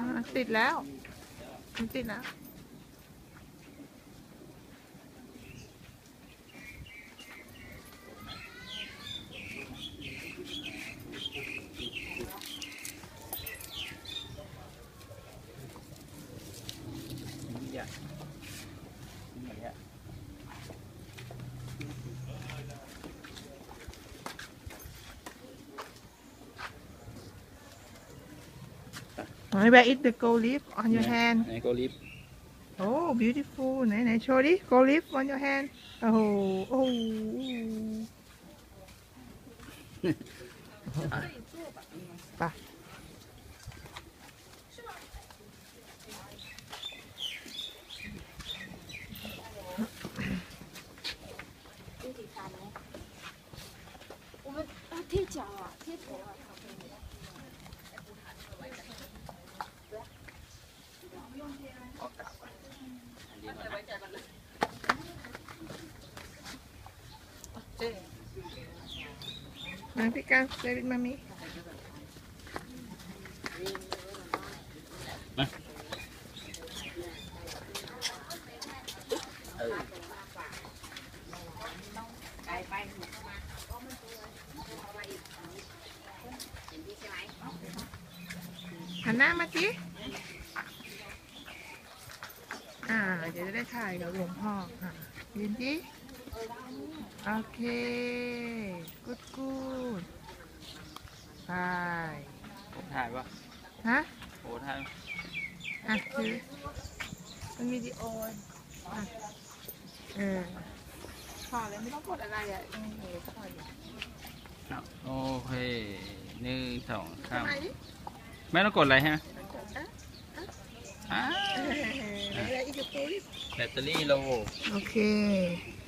อ่าติดแล้ว มันติดนะอย่าอ Where is the gold leaf on your yeah. hand? Yeah, gold leaf. Oh, beautiful. Này, này, show đi. Gold leaf on your hand. Oh, oh. oh. Ba. Thế chào à, thế thổ à. Kan mami ka, mami. with. Hana, mati. เซวิตมามิหันหน้ามาสิอ่าเดี๋ยวจะได้ถ่ายกับหลวงพ่ออะยืนสิโอเคกูดกูดไปผมถ่ายปะฮะโอ้ถ่ายอะคือมันวิดีโออะเออพอเลยไม่ต้องกดอะไรอะอืมเออพออยู่เอาโอเคหนึ่งสองสามทำไมดิไม่ต้องกดอะไรฮะกดอะอ่า แบตเตอรี่โล โอเคอ